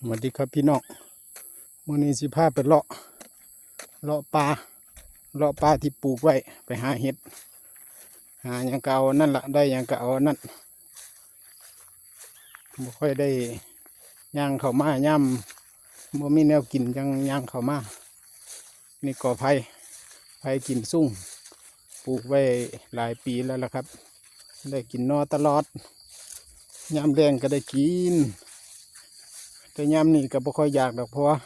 สวัสดีครับพี่น้องมื้อนี้สิพาไปเลาะเลาะปลาเลาะปลาที่ปลูกไว้ไปหาเห็ด หาอย่างเก่าอันนั่นละได้อย่างเก่าอันนั่นบ่ค่อยได้ย่างเข้ามาย่ำบ่มีแนวกินจังย่างเข้ามานี่ก่อไผ่ไผ่กินสุ่งปลูกไว้หลายปีแล้วล่ะครับ ได้กินนอตลอดยามแรงก็ได้กิน แต่ยามนี้ก็บ่ค่อยอยากดอกเพราะว่า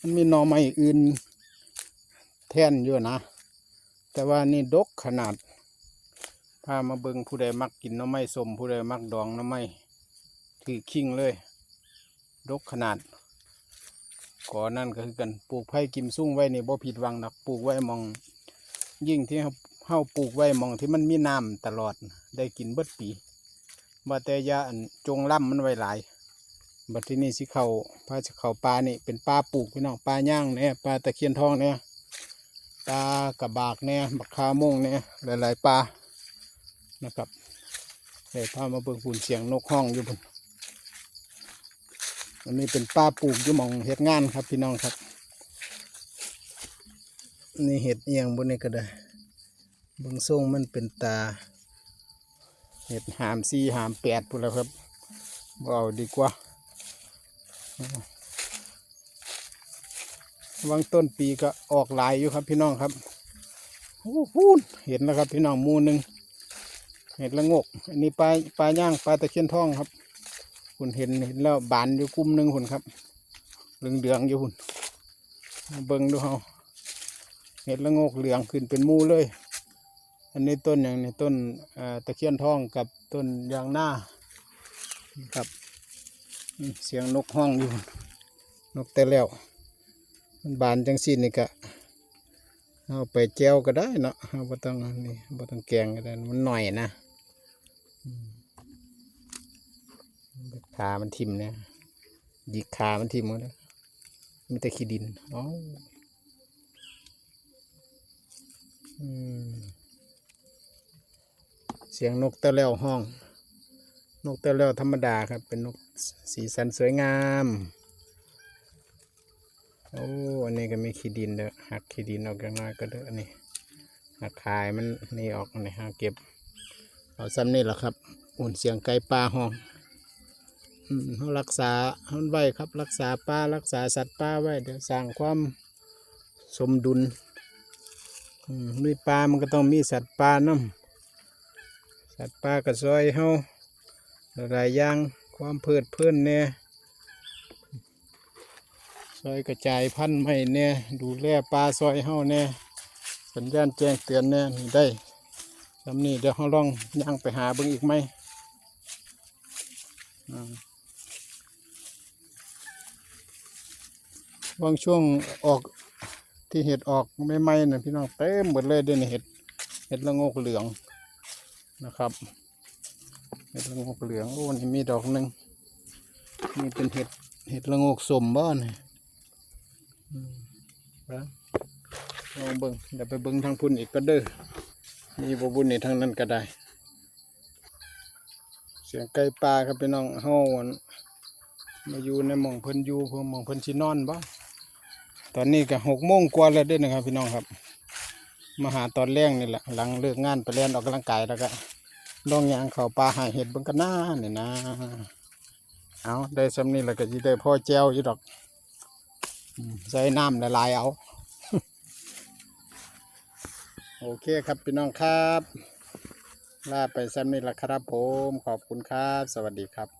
มันมีหน่อไม้อื่น แท่นอยู่นะ แต่ว่านี่ดกขนาดพามาเบิงผู้ใดมักกินน่อไม้สมผู้ใดมักดองน่อไม้ถือคิงเลย ดกขนาดก่อนนั่นก็คือกันปลูกไผ่กิมซุ่งไว้นี่บ่ผิดหวังดอกปลูกไว้มอง ยิ่งที่เราเฮาปลูกไว้มองที่มันมีน้ำตลอดได้กินเบิดปีว่าแต่ยาจงล่ำมันไว้หลาย บัดที่นี่สิเขาพาสิเขาปลานี่เป็นปลาปลูกพี่น้องปลาย่างเนี่ยปลาตะเคียนทองเนี่ยปลากระบากเนี่ยบักคาโมงเนี่ยหลาย ๆปลานะครับเดี๋ยวพามาเบิ่งปุ่นเสียงนกห้องอยู่พุ่นอันนี้เป็นปลาปลูกอยู่หมองเห็ดงานครับพี่น้องครับ นี่เห็ดเอียงบนนี้ก็ได้เบิ่งทรงมันเป็นตา เห็ดหามสี่หามแปดพุ่นแล้วครับเอาดีกว่า วางต้นปีก็ออกหลายอยู่ครับพี่น้องครับโอ้โหเห็นแล้วครับพี่น้องมูหนึ่งเห็ดละงก อันนี้ปลาปลาย่างปลาตะเคียนทองครับคุณเห็นเห็นแล้วบานอยู่กลุ่มหนึ่งคุณครับเหลืองเดืองอยู่คุณเบิ่งดูเฮาเห็ดละงกเหลืองขึ้นเป็นมูเลย อันนี้ต้นอย่างนี้ต้นตะเคียนทองกับต้นยางหน้าครับ เสียงนกห้องอยู่ นกแต่แล้วมันบานจังสิ้นนี่ก็เอาไปแจวก็ได้เนาะเอาบ่ต้องอันนี่บ่ต้องแกงก็ได้มันหน่อยนะขามันทิ่มเนี่ยหยิกขามันทิ่มหมดแล้วมีแต่ขี้ดินอ๋ออืมเสียงนกต่แล้วห้อง นกแต่แล้วธรรมดาครับ เป็นนกสีสันสวยงาม โอ้ อันนี้ก็มีขี้ดินเด้อหักขี้ดินออกอย่างน้อยก็เด้ออันนี้หักขายมันนี่ออกนนี้หาเก็บ เอาซ้ำนี่แหละครับ อุ่นเสียงไก่ปลาห้องอืมเขารักษาเขาไว้ครับ รักษาปลารักษาสัตว์ป่าไว้เดี๋ยวสร้างความสมดุลอืมมีปลามันก็ต้องมีสัตว์ป่าน้ำสัตว์ป่าก็ซอยเฮา หลายอย่างความเพลิดเพลินเนี่ยซอยกระจายพันธุ์ไม่เนี่ยดูแลปลาซอยเฮาเนี่ยสัญญาณแจ้งเตือนเนี่ยนี่ได้สำนี้เดี๋ยวเราลองย่างไปหาเบิ่งอีกไหมบางช่วงออกที่เห็ดออกไม่ไหม้ๆนะพี่น้องเต็มหมดเลยเดี๋ยวนี้เห็ดเห็ดละงกเหลืองนะครับ ห็ดละงกเหลืองโอ้นี่มีดอกหนึ่งนี่เป็นเห็ดเห็ดละงกสมบ้านนะลองเบิ่งเดี๋ยวไปเบิ่งทางพุ่นอีกก็เด้อมีบบุญนี่ทางนั้นก็ได้ เสียงไก่ปลาครับพี่น้องเฮาอั่นมาอยู่ในหม่องเพิ่นอยู่เพิ่นหม่องเพิ่นสินอนบ่ตอนนี้ก็หกโมงกว่าแล้วเด้อนะครับพี่น้องครับ มาหาตอนแรกนี่แหละหลังเลิกงานไปเล่นออกกำลังกายแล้วก็ ลองยางเขาป่าหาเห็ดบังกันหน้าเนี่ยนะ เอาได้สำนี่แล้วก็จะได้พ่อแจ้วอยู่ดอกใส่น้ำละลายเอา โอเคครับพี่น้องครับ ลาไปซ้ำนี่ละครับผม ขอบคุณครับ สวัสดีครับ